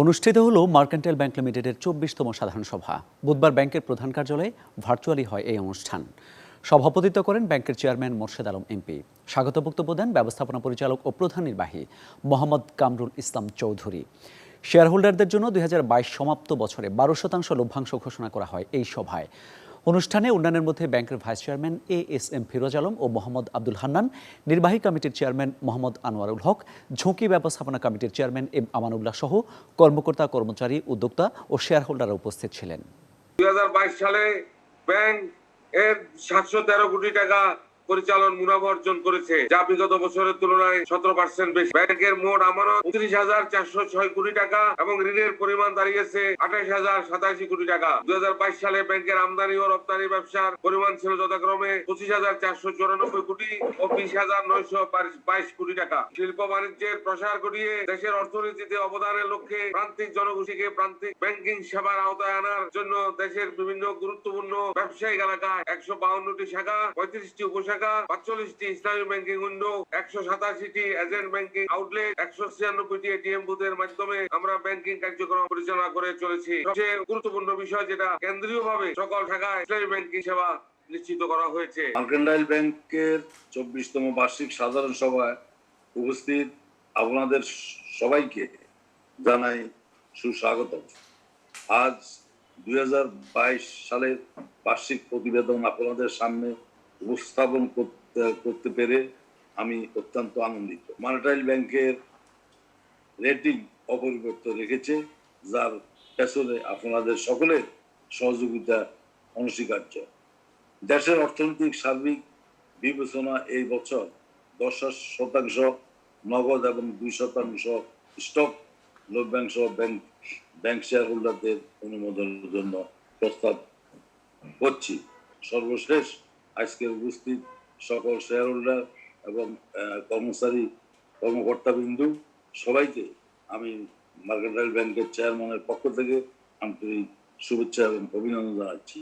অনুষ্ঠিত হলো mercantile bank লিমিটেডের চব্বিশতম সাধারণ সভা। বুধবার ব্যাংকের প্রধান কার্যালয়ে ভার্চুয়ালি হয় এই অনুষ্ঠান। সভাপতিত্ব করেন ব্যাংকের চেয়ারম্যান মোর্শেদ আলম এমপি। স্বাগত বক্তব্য দেন ব্যবস্থাপনা পরিচালক ও প্রধান নির্বাহী মোহাম্মদ কামরুল ইসলাম চৌধুরী। শেয়ারহোল্ডারদের জন্য দুই হাজার বাইশ সমাপ্ত বছরে বারো শতাংশ লভ্যাংশ ঘোষণা করা হয় এই সভায়। অনুষ্ঠানে উন্নয়নের মধ্যে ব্যাংকের vice chairman A S M Firoz Alam ও মোহাম্মদ আব্দুল হান্নান, নির্বাহী কমিটির চেয়ারম্যান মোহাম্মদ আনোয়ারুল হক, ঝুঁকি ব্যবস্থাপনা কমিটির চেয়ারম্যান এম আমানুল্লাহ সহ কর্মকর্তা, কর্মচারী, উদ্যোক্তা ও শেয়ার হোল্ডাররা উপস্থিত ছিলেন। দুই হাজার বাইশ সালে ব্যাংক এর সাতশো তেরো কোটি টাকা পরিচালন মুনাফা অর্জন করেছে। যা বিগত বছরের তুলনায় সতেরো পার্সেন্ট বেশি। ব্যাংকের মোট আমানত উনত্রিশ হাজার চারশো ছয় কোটি টাকা এবং ঋণের পরিমাণ দাঁড়িয়েছে আঠাশ হাজার সাতাশি কোটি টাকা। দুই সালে ব্যাংকের আমদানি ও রপ্তানি ব্যবসার পরিমাণ ছিল যথাক্রমে পঁচিশ হাজার চারশো চুরানব্বই কোটি ও বিশ হাজার নয়শো বাইশ কোটি টাকা। শিল্প বাণিজ্যের প্রসার ঘটিয়ে দেশের অর্থনীতিতে অবদানের লক্ষ্যে প্রান্তিক জনগোষ্ঠীকে প্রান্তিক ব্যাংকিং সেবার আওতায় আনার জন্য দেশের বিভিন্ন গুরুত্বপূর্ণ ব্যবসায়িক এলাকায় একশো বাউন্নটি শাখা, পঁয়ত্রিশটি উপশাখা পাঁচচল্লিশটি ইসলামী ব্যাংকিং উইন্ডো, একশো সাতাশিটি এজেন্ট ব্যাংকিং আউটলেট, একশো ছিয়ানব্বইটি এটিএম বুথের মাধ্যমে আমরা ব্যাংকিং কার্যক্রম পরিচালনা করে চলেছি। সবচেয়ে গুরুত্বপূর্ণ বিষয় যেটা সকল ইসলামী ব্যাংকিং সেবা নিশ্চিত করা হয়েছে। মার্কেন্টাইল ব্যাংকের চব্বিশতম বার্ষিক সাধারণ সভায় উপস্থিত আপনাদের সবাইকে জানাই সুস্বাগত আজ দুই সালের বার্ষিক প্রতিবেদন আপনাদের সামনে উপস্থাপন করতে পেরে আমি অত্যন্ত আনন্দিত। মার্কেন্টাইল ব্যাংকের রেটিং অপরিবর্তিত রেখেছে, যার পেছনে আপনাদের সকলের সহযোগিতা অনস্বীকার্য। দেশের অর্থনৈতিক সার্বিক বিবেচনা এই বছর দশ শতাংশ নগদ এবং দুই শতাংশ স্টক লভ্যাংশ ব্যাংক ব্যাংক শেয়ার হোল্ডারদের অনুমোদনের জন্য প্রস্তাব করছি। সর্বশেষ আজকের উপস্থিত সকল শেয়ার হোল্ডার এবং কর্মচারী, কর্মকর্তাবৃন্দু, সবাইকে আমি মার্কেন্টাইল ব্যাংকের চেয়ারম্যানের পক্ষ থেকে আন্তরিক শুভেচ্ছা এবং অভিনন্দন জানাচ্ছি।